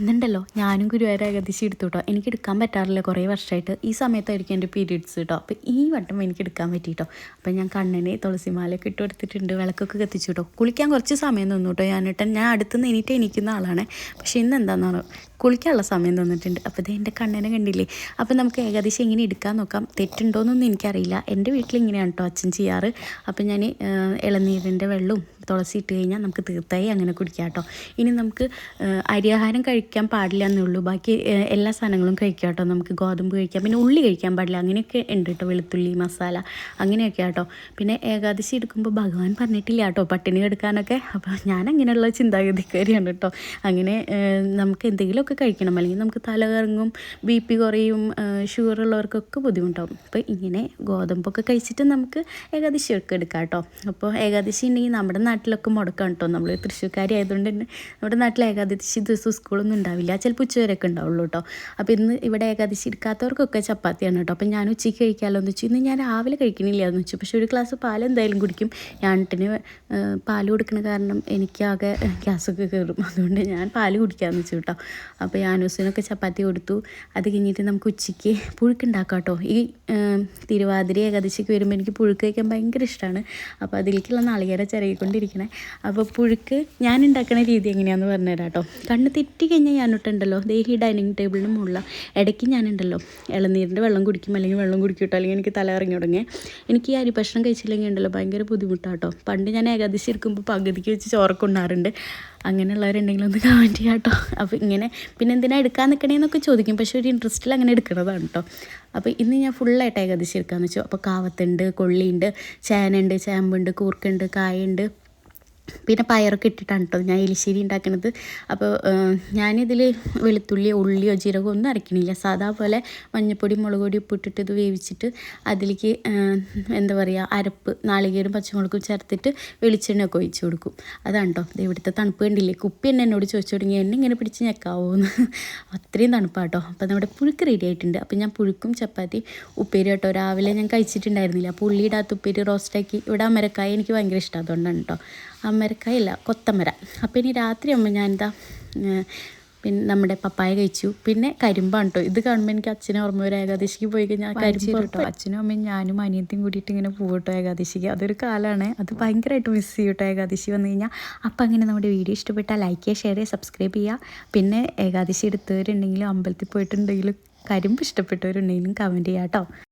ഇന്നുണ്ടല്ലോ ഞാനും ഗുരുവായൂർ ഏകദേശം എടുത്തു കേട്ടോ എനിക്ക് എടുക്കാൻ പറ്റാറില്ല കുറേ വർഷമായിട്ട് ഈ സമയത്തായിരിക്കും എന്റെ പീരീഡ്സ് കേട്ടോ അപ്പോൾ ഈ വട്ടം എനിക്ക് എടുക്കാൻ പറ്റി കേട്ടോ അപ്പോൾ ഞാൻ കണ്ണനെ തുളസിമാലയൊക്കെ ഇട്ട് കൊടുത്തിട്ടുണ്ട്. വിളക്കൊക്കെ കത്തിച്ചു കേട്ടോ കുളിക്കാൻ കുറച്ച് സമയം തന്നു കേട്ടോ ഞാനിട്ട് ഞാൻ അടുത്തുനിന്ന് എനിക്ക് എനിക്കുന്ന ആളാണ്. പക്ഷേ ഇന്ന് എന്താണെന്നാണ് കുളിക്കാനുള്ള സമയം തന്നിട്ടുണ്ട്. അപ്പോൾ ഇത് എന്റെ കണ്ണനെ കണ്ടില്ലേ? അപ്പോൾ നമുക്ക് ഏകദേശം ഇങ്ങനെ എടുക്കാൻ നോക്കാം? തെറ്റുണ്ടോയെന്നൊന്നും എനിക്കറിയില്ല. എന്റെ വീട്ടിൽ ഇങ്ങനെയാണ് കേട്ടോ അച്ഛൻ ചെയ്യാറ്. അപ്പോൾ ഞാൻ ഇളനീരിന്റെ വെള്ളവും തുളസി ഇട്ട് കഴിഞ്ഞാൽ നമുക്ക് തീർത്തായി അങ്ങനെ കുടിക്കാം കേട്ടോ. ഇനി നമുക്ക് അരിയാഹാരം കഴിക്കാൻ പാടില്ല എന്നേ ഉള്ളൂ. ബാക്കി എല്ലാ സാധനങ്ങളും കഴിക്കാം കേട്ടോ. നമുക്ക് ഗോതമ്പ് കഴിക്കാം പിന്നെ ഉള്ളി കഴിക്കാൻ പാടില്ല. അങ്ങനെയൊക്കെ ഉണ്ട് കേട്ടോ. വെളുത്തുള്ളി മസാല അങ്ങനെയൊക്കെ കേട്ടോ. പിന്നെ ഏകാദശി എടുക്കുമ്പോൾ ഭഗവാൻ പറഞ്ഞിട്ടില്ല കേട്ടോ പട്ടിണി എടുക്കാനൊക്കെ അപ്പോൾ ഞാൻ അങ്ങനെയുള്ള ചിന്താഗതിക്കാരിയാണ് കേട്ടോ. അങ്ങനെ നമുക്ക് എന്തെങ്കിലുമൊക്കെ കഴിക്കണം. അല്ലെങ്കിൽ നമുക്ക് തല കറങ്ങും ബി പി കുറയും ഷുഗർ ഉള്ളവർക്കൊക്കെ ബുദ്ധിമുട്ടാവും. അപ്പോൾ ഇങ്ങനെ ഗോതമ്പൊക്കെ കഴിച്ചിട്ട് നമുക്ക് ഏകാദശിയൊക്കെ എടുക്കാം കേട്ടോ. അപ്പോൾ ഏകാദശി ഉണ്ടെങ്കിൽ നമ്മുടെ നാട്ടിലൊക്കെ മുടക്കം കേട്ടോ നമ്മൾ തൃശ്ശൂർക്കാരി ആയതുകൊണ്ട് തന്നെ നമ്മുടെ നാട്ടിൽ ഏകാദശി ദിവസം സ്കൂളൊന്നും ഉണ്ടാവില്ല. ചിലപ്പോൾ ഉച്ചവരെയൊക്കെ ഉണ്ടാവുള്ളൂ കേട്ടോ അപ്പോൾ ഇന്ന് ഇവിടെ ഏകാദശി എടുക്കാത്തവർക്കൊക്കെ ചപ്പാത്തിയാണ് കേട്ടോ അപ്പോൾ ഞാൻ ഉച്ചയ്ക്ക് കഴിക്കാമല്ലോ എന്ന് വെച്ചു. ഇന്ന് ഞാൻ രാവിലെ കഴിക്കണില്ല എന്ന് വെച്ചു. പക്ഷേ ഒരു ഗ്ലാസ് പാൽ എന്തായാലും കുടിക്കും. ഞാനിട്ടിന് പാൽ കൊടുക്കുന്ന കാരണം എനിക്കാകെ ഗ്യാസൊക്കെ കയറും അതുകൊണ്ട് ഞാൻ പാൽ കുടിക്കാമെന്ന് വെച്ചു കേട്ടോ അപ്പോൾ യാനൂസിനൊക്കെ ചപ്പാത്തി കൊടുത്തു. അത് കഴിഞ്ഞിട്ട് നമുക്ക് ഉച്ചയ്ക്ക് പുഴുക്കുണ്ടാക്കാം കേട്ടോ ഈ തിരുവാതിര ഏകാദശിക്ക് വരുമ്പോൾ എനിക്ക് പുഴുക്ക് കഴിക്കാൻ ഭയങ്കര ഇഷ്ടമാണ് അപ്പോൾ അതിലേക്കുള്ള നാളികേര ചിരകിക്കൊണ്ടിരിക്കണേ അപ്പോൾ പുഴുക്ക് ഞാൻ ഉണ്ടാക്കുന്ന രീതി എങ്ങനെയാണെന്ന് പറഞ്ഞുതരാം കേട്ടോ കണ്ണ് തെറ്റി കഴിഞ്ഞാൽ ഞാനിട്ടുണ്ടല്ലോ. ദേഹി ഡൈനിങ് ടേബിളിന് മുകളിൽ ഇടയ്ക്ക് ഞാനുണ്ടല്ലോ. ഇളനീരിന്റെ വെള്ളം കുടിക്കും അല്ലെങ്കിൽ വെള്ളം കുടിക്കും കേട്ടോ അല്ലെങ്കിൽ എനിക്ക് തല ഇറങ്ങി തുടങ്ങി. എനിക്ക് ഈ അരി ഭക്ഷണം കഴിച്ചില്ലെങ്കിൽ ഉണ്ടല്ലോ ഭയങ്കര ബുദ്ധിമുട്ടാട്ടോ. പണ്ട് ഞാൻ ഏകാദശി ഇരിക്കുമ്പോൾ പകുതിക്ക് വെച്ച് ചോറൊക്കെ ഉണ്ണാറുണ്ട്. അങ്ങനെയുള്ളവരുണ്ടെങ്കിൽ ഒന്ന് കമന്റ് ചെയ്യാം കേട്ടോ അപ്പോൾ ഇങ്ങനെ പിന്നെ എന്തിനാണ് എടുക്കാൻ നിൽക്കണേന്നൊക്കെ ചോദിക്കും. പക്ഷേ ഒരു ഇൻട്രസ്റ്റിൽ അങ്ങനെ എടുക്കുന്നതാണ് കേട്ടോ അപ്പോൾ ഇന്ന് ഞാൻ ഫുള്ളായിട്ട് ഏകദേശം എടുക്കാമെന്ന് വെച്ചു. അപ്പോൾ കാവത്തുണ്ട് കൊള്ളിയുണ്ട് ചേനയുണ്ട് ചേമ്പുണ്ട് കൂർക്കുണ്ട് കായുണ്ട് പിന്നെ പയറൊക്കെ ഇട്ടിട്ടാണ് കേട്ടോ ഞാൻ എലിശ്ശേരി ഉണ്ടാക്കണത് അപ്പോൾ ഞാനിതിൽ വെളുത്തുള്ളിയോ ഉള്ളിയോ ജീരകമോ ഒന്നും അരക്കണില്ല. സാധാ പോലെ മഞ്ഞപ്പൊടി മുളക് പൊടി ഉപ്പിട്ടിട്ട് ഇത് വേവിച്ചിട്ട് അതിലേക്ക് എന്താ പറയുക അരപ്പ് നാളികേരും പച്ചമുളകും ചേർത്തിട്ട് വെളിച്ചെണ്ണയൊക്കെ ഒഴിച്ച് കൊടുക്കും. അതാണ് കേട്ടോ ഇവിടുത്തെ തണുപ്പ് കണ്ടില്ലേ? കുപ്പി തന്നെ എന്നോട് ചോദിച്ചു തുടങ്ങി എന്നെ ഇങ്ങനെ പിടിച്ച് ഞെക്കാവോന്ന്? അത്രയും തണുപ്പാട്ടോ അപ്പോൾ നമ്മുടെ പുഴുക്ക് റെഡി ആയിട്ടുണ്ട്. അപ്പോൾ ഞാൻ പുഴുക്കും ചപ്പാത്തി ഉപ്പേരി കേട്ടോ രാവിലെ ഞാൻ കഴിച്ചിട്ടുണ്ടായിരുന്നില്ല. അപ്പോൾ ഉള്ളിയിടാത്ത ഉപ്പേരി റോസ്റ്റാക്കി ഇവിടെ അമരക്കായ എനിക്ക് ഭയങ്കര ഇഷ്ടം. അതുകൊണ്ടാണ് കേട്ടോ അമരക്കായല്ല കൊത്തമര. അപ്പോൾ ഇനി രാത്രി ആകുമ്പോൾ ഞാനെന്താ പിന്നെ നമ്മുടെ പപ്പായ കഴിച്ചു. പിന്നെ കരിമ്പാണ് കേട്ടോ ഇത് കാണുമ്പോൾ എനിക്ക് അച്ഛനെ ഓർമ്മ വരും. ഏകാദശിക്ക് പോയി കഴിഞ്ഞാൽ കരിമ്പ് കേട്ടോ അച്ഛനും അമ്മയും ഞാനും അനിയത്തിയും കൂടിയിട്ട് ഇങ്ങനെ പോകട്ടോ ഏകാദശിക്ക്. അതൊരു കാലമാണ് അത് ഭയങ്കരമായിട്ട് മിസ് ചെയ്യും കേട്ടോ ഏകാദശി വന്നു കഴിഞ്ഞാൽ അപ്പം അങ്ങനെ നമ്മുടെ വീഡിയോ ഇഷ്ടപ്പെട്ടാൽ ലൈക്ക് ചെയ്യുക ഷെയർ ചെയ്യുക സബ്സ്ക്രൈബ് ചെയ്യുക. പിന്നെ ഏകാദശി എടുത്തവരുണ്ടെങ്കിലും അമ്പലത്തിൽ പോയിട്ടുണ്ടെങ്കിലും കരിമ്പ് ഇഷ്ടപ്പെട്ടവരുണ്ടെങ്കിലും കമന്റ് ചെയ്യാം കേട്ടോ